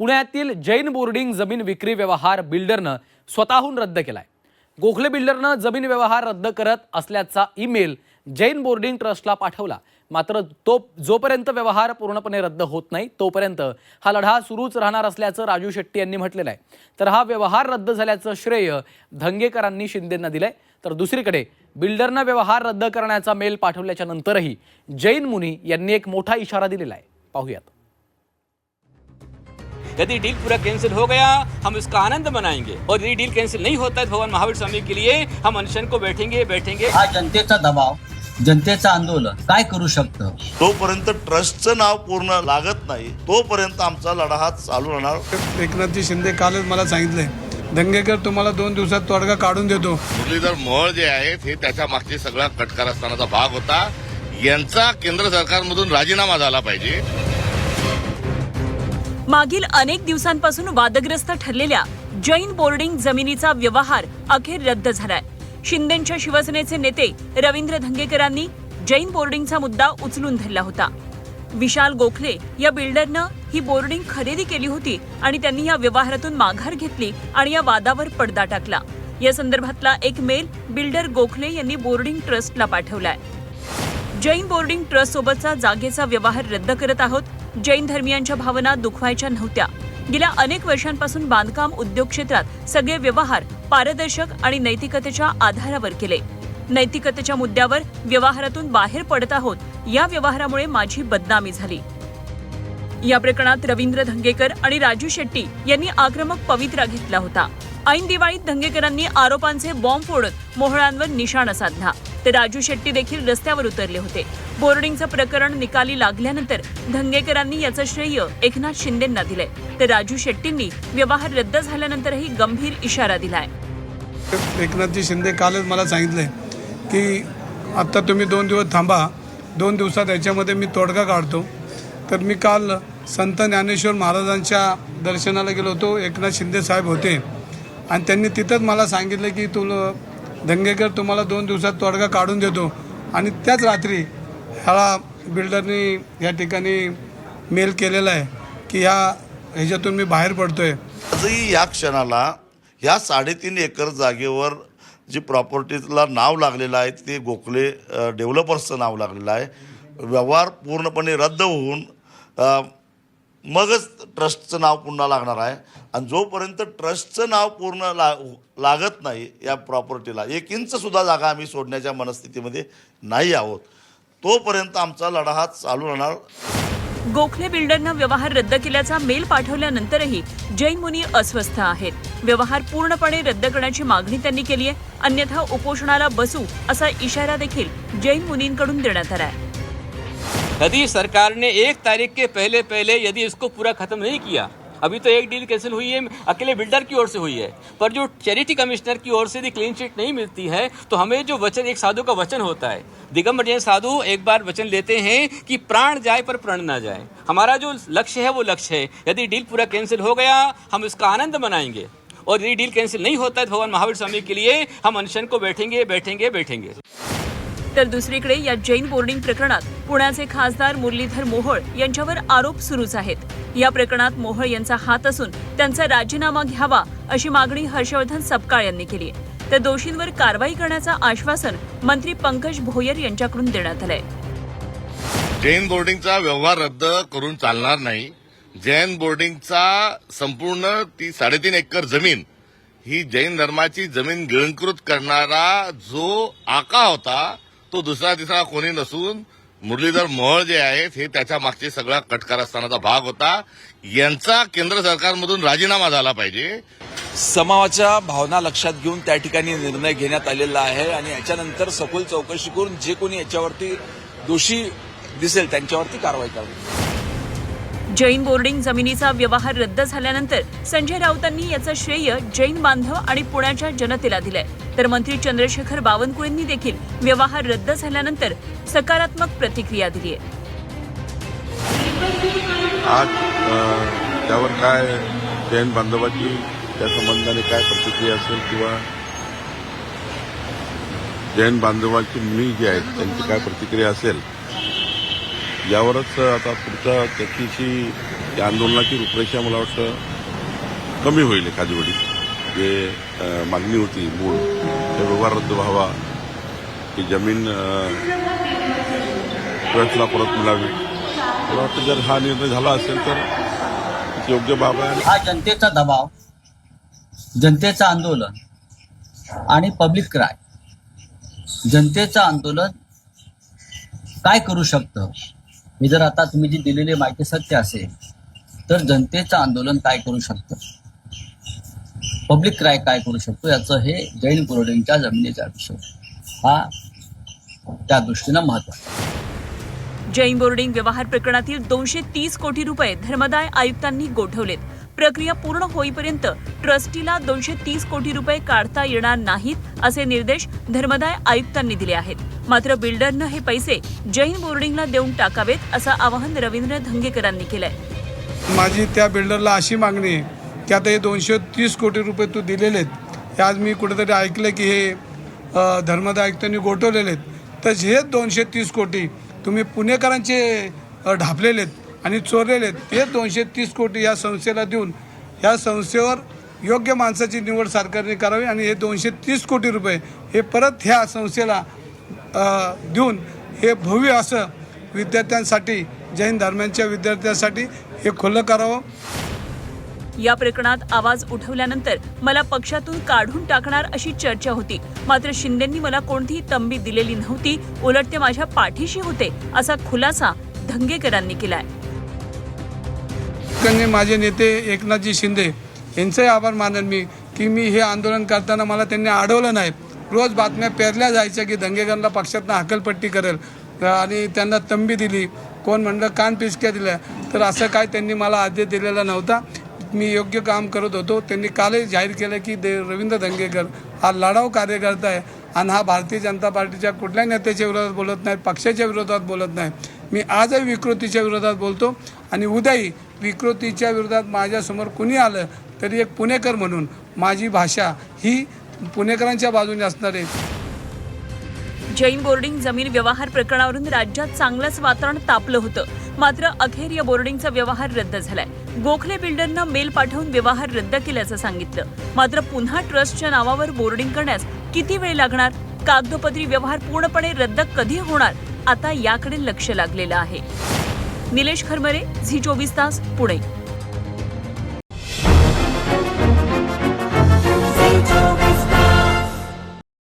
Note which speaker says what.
Speaker 1: पुण्यातील जैन बोर्डिंग जमीन विक्री व्यवहार बिल्डरनं स्वतःहून रद्द केलाय. गोखले बिल्डरनं जमीन व्यवहार रद्द करत असल्याचा ईमेल जैन बोर्डिंग ट्रस्टला पाठवला. मात्र तो जोपर्यंत व्यवहार पूर्णपणे रद्द होत नाही तोपर्यंत हा लढा सुरूच राहणार असल्याचं राजू शेट्टी यांनी म्हटलेलं आहे. तर हा व्यवहार रद्द झाल्याचं श्रेय धंगेकरांनी शिंदेंना दिलंय. तर दुसरीकडे बिल्डरनं व्यवहार रद्द करण्याचा मेल पाठवल्याच्या नंतरही जैन मुनी यांनी एक मोठा इशारा दिलेला आहे. पाहूयात.
Speaker 2: यदि डील पूरा कैंसिल हो गया हम इसका आनंद मनाएंगे। और यदि डील कैंसिल नहीं होता है तो भगवान महावीर स्वामी के लिए हम अनशन को बैठेंगे बैठेंगे।
Speaker 3: हा जनतेचा दबाव जनतेचं आंदोलन काय करू शकतं?
Speaker 4: तोपर्यंत ट्रस्टचं नाव पूर्ण लागत नाही तोपर्यंत आमचा लढा हा चालू राहणार.
Speaker 5: एकनाथजी शिंदे कालच मला सांगितलंय दंगेकर तुम्हाला दोन दिवसात तोडगा काढून देतो.
Speaker 6: मुरलीधर मोहोळ जे आहेत हे त्याच्या मागचे सगळा कटकारस्थानाचा भाग होता. यांचा केंद्र सरकारमधून राजीनामा झाला पाहिजे.
Speaker 7: मागील अनेक दिवसांपासून वादग्रस्त ठरलेल्या जैन बोर्डिंग जमिनीचा व्यवहार अखेर रद्द झालाय. शिंदेच्या शिवसेनेचे नेते रवींद्र धंगेकरांनी जैन बोर्डिंगचा मुद्दा उचलून धरला होता. विशाल गोखले या बिल्डरनं ही बोर्डिंग खरेदी केली होती आणि त्यांनी या व्यवहारातून माघार घेतली आणि या वादावर पडदा टाकला. या संदर्भातला एक मेल बिल्डर गोखले यांनी बोर्डिंग ट्रस्टला पाठवलाय. जैन बोर्डिंग ट्रस्ट सोबतचा जागेचा व्यवहार रद्द करत आहोत जैन धर्मियांच्या भावना दुखवायच्या नव्हत्या. गेल्या अनेक वर्षांपासून बांधकाम उद्योग क्षेत्रात सगळे व्यवहार पारदर्शक आणि नैतिकतेच्या आधारावर केले. नैतिकतेच्या मुद्द्यावर व्यवहारातून बाहेर पडत आहोत या व्यवहारामुळे माझी बदनामी झाली. या प्रकरणात रवींद्र धंगेकर आणि राजू शेट्टी यांनी आक्रमक पवित्रा घेतला होता. ऐन दिवाळीत धंगेकरांनी आरोपांचे बॉम्ब फोडत मोहळांवर निशाणा साधला. तर राजू शेट्टी देखील रस्त्यावर उतरले होते. बोर्डिंगचं प्रकरण निकाली लागल्यानंतर धंगेकरांनी याचं श्रेय एकनाथ शिंदेंना दिलंय. तर राजू शेट्टींनी व्यवहार रद्द झाल्यानंतरही गंभीर इशारा दिलाय.
Speaker 5: एकनाथजी शिंदे कालच मला सांगितले की आत्ता तुम्ही दोन दिवस थांबा. दोन दिवसात याच्यामध्ये मी तोडगा काढतो. तर मी काल संत ज्ञानेश्वर महाराजांच्या दर्शनाला गेलो होतो. एकनाथ शिंदे साहेब होते. आणि त्यांनी तिथंच मला सांगितलं की तुला दंगेकर तुम्हाला दोन दिवसात तोडगा काढून देतो. आणि त्याच रात्री ह्याला बिल्डरनी या ठिकाणी मेल केलेला आहे की ह्या ह्याच्यातून मी बाहेर पडतोय.
Speaker 4: आजही या क्षणाला ह्या साडेतीन एकर जागेवर जी प्रॉपर्टीला नाव लागलेलं आहे ते गोखले डेव्हलपर्सचं नाव लागलेलं आहे. व्यवहार पूर्णपणे रद्द होऊन मगच ट्रस्टचं नाव पुन्हा लागणार आहे. आणि जोपर्यंत ट्रस्टचं नाव पूर्ण ला लागत नाही या प्रॉपर्टीला एक इंचसुद्धा जागा आम्ही सोडण्याच्या मनस्थितीमध्ये नाही आहोत. तोपर्यंत आमचा लढा हा चालू राहणार.
Speaker 7: गोखले बिल्डरनं व्यवहार रद्द केल्याचा मेल पाठवल्यानंतरही जैन मुनी अस्वस्थ आहेत. व्यवहार पूर्णपणे रद्द करण्याची मागणी त्यांनी केली आहे अन्यथा उपोषणाला बसू असा इशारा देखील जैन मुनींकडून देण्यात आला आहे
Speaker 2: यदि सरकार ने एक तारीख के पहले पहले यदि इसको पूरा खत्म नहीं किया, अभी तो एक डील कैंसिल हुई है, अकेले बिल्डर की ओर से हुई है। पर जो चैरिटी कमिश्नर की ओर से यदि क्लीन चिट नहीं मिलती है तो हमें जो वचन, एक साधु का वचन होता है। दिगंबर जैन साधु एक बार वचन लेते हैं कि प्राण जाए पर प्रण ना जाए। हमारा जो लक्ष्य है, वो लक्ष्य है। यदि डील पूरा कैंसिल हो गया, हम इसका आनंद मनाएँगे। और यदि डील कैंसिल नहीं होता है तो भगवान महावीर स्वामी के लिए हम अनशन को बैठेंगे बैठेंगे बैठेंगे।
Speaker 7: तर दुसरीकडे या जैन बोर्डिंग प्रकरणात पुण्याचे खासदार मुरलीधर मोहोळ यांच्यावर आरोप सुरूच आहेत. या प्रकरणात मोहोळ यांचा हात असून त्यांचा राजीनामा घ्यावा अशी मागणी हर्षवर्धन सपकाळ यांनी केली. आहे तर दोषींवर कारवाई करण्याचं आश्वासन मंत्री पंकज भोयर यांच्याकडून देण्यात आलंय.
Speaker 6: जैन बोर्डिंगचा व्यवहार रद्द करून चालणार नाही. जैन बोर्डिंगचा संपूर्ण ती साडेतीन एकर जमीन ही जैन धर्माची जमीन गिळंकृत करणारा जो आका होता तो दुसरा तिसरा कोणी नसून मुरलीधर मोहोळ जे आहेत हे त्याच्या मागचे सगळा कटकारस्थानाचा भाग होता. यांचा केंद्र सरकारमधून राजीनामा झाला पाहिजे.
Speaker 8: समावाच्या भावना लक्षात घेऊन त्या ठिकाणी निर्णय घेण्यात आलेला आहे आणि याच्यानंतर सखोल चौकशी करून जे कोणी याच्यावरती दोषी दिसेल त्यांच्यावरती कारवाई करावी.
Speaker 7: जैन बोर्डिंग जमिनीचा व्यवहार रद्द झाल्यानंतर संजय राऊतांनी याचं श्रेय जैन बांधव आणि पुण्याच्या जनतेला दिलंय. तर मंत्री चंद्रशेखर बावनकुळेंनी देखील व्यवहार रद्द झाल्यानंतर सकारात्मक प्रतिक्रिया दिली आहे
Speaker 9: आज त्यावर काय जैन बांधवाची त्या संबंधाने काय प्रतिक्रिया असेल किंवा जैन बांधवाची मुली जी आहेत त्यांची काय प्रतिक्रिया असेल यावरच आता पुढच्या त्याची त्या आंदोलनाची रूपरेषा मला वाटतं कमी होईल एखादी वेळी. जे मागणी होती मूळ ते व्यवहार रद्द व्हावा की जमीन ट्रस्टला परत मिळावी. मला वाटतं जर हा निर्णय झाला असेल तर योग्य बाब आहे.
Speaker 3: हा जनतेचा दबाव जनतेचं आंदोलन आणि पब्लिक क्राय जनतेचं आंदोलन काय करू शकतं? हे जर आता तुम्ही जी दिलेली माहिती सत्य असेल तर जनतेचं आंदोलन काय करू शकतं? पब्लिक क्राय काय करू शकतो याचं हे जैन बोर्डिंगच्या जमिनीचा विषय हा त्या दृष्टीनं महत्त्वाचा
Speaker 7: जैन बोर्डिंग व्यवहार प्रकरणातील दोनशे तीस कोटी रुपये धर्मदाय आयुक्तांनी गोठवलेत. प्रक्रिया पूर्ण होईपर्यंत ट्रस्टीला दोनशे तीस कोटी रुपये काढता येणार नाहीत असे निर्देश धर्मदाय आयुक्तांनी दिले आहेत. मात्र बिल्डरनं हे पैसे जैन बोर्डिंगला देऊन टाकावेत असं आवाहन रवींद्र धंगेकरांनी केलंय.
Speaker 5: माझी त्या बिल्डरला अशी मागणी आहे की आता हे दोनशे तीस कोटी रुपये तू दिलेले आहेत हे आज मी कुठेतरी ऐकलं की हे अ, धर्मदाय आयुक्तांनी गोठवलेले आहेत तर हे दोनशे तीस कोटी तुम्ही पुणेकरांचे ढापलेले आहेत आणि चोरलेले आहेत ते दोनशे तीस कोटी या संस्थेला देऊन या संस्थेवर योग्य माणसाची निवड सरकारने करावी आणि हे दोनशे तीस कोटी रुपये हे परत ह्या संस्थेला देऊन हे भव्य असं विद्यार्थ्यांसाठी जैन धर्मांच्या विद्यार्थ्यांसाठी हे खुलं करावं.
Speaker 7: या प्रकरणात आवाज उठवल्यानंतर मला पक्षातून काढून टाकणार अशी चर्चा होती. मात्र शिंदेंनी मला कोणतीही तंबी दिलेली नव्हती उलट ते माझ्या पाठीशी होते असा खुलासा धंगेकरांनी केलाय.
Speaker 5: माझे नेते एकनाथजी शिंदे यांचंही आभार मानेन मी की मी हे आंदोलन करताना मला त्यांनी अडवलं नाही. रोज बातम्या पेरल्या जायच्या की दंगेकरांना पक्षातनं हकलपट्टी करेल आणि त्यांना तंबी दिली. कोण म्हणलं कान पिचक्या दिल्या. तर असं काय त्यांनी मला आदेश दिलेला नव्हता. मी योग्य काम करत होतो. त्यांनी कालही जाहीर केलं की दे रवींद्र दंगेकर हा लढाऊ कार्यकर्ता आहे आणि हा भारतीय जनता पार्टीच्या कुठल्याही नेत्याच्या विरोधात बोलत नाही पक्षाच्या विरोधात बोलत नाही. मी आजही विकृतीच्या विरोधात बोलतो आणि उद्याही विकृतीच्या विरोधात माझ्यासमोर कुणी आलं तरी एक पुणेकर म्हणून माझी भाषा ही पुणेकरांच्या बाजूने असणार आहे.
Speaker 7: जैन बोर्डिंग जमीन व्यवहार प्रकरणावरून राज्यात चांगलंच वातावरण तापलं होतं. मात्र अखेर या बोर्डिंगचा व्यवहार रद्द झालाय. गोखले बिल्डरनं मेल पाठवून व्यवहार रद्द केल्याचं सांगितलं. मात्र पुन्हा ट्रस्टच्या नावावर बोर्डिंग करण्यास किती वेळ लागणार? कागदोपत्री व्यवहार पूर्णपणे रद्द कधी होणार? आता याकडे लक्ष लागलेलं आहे. निलेश खरमरे झी चोवीस तास पुणे.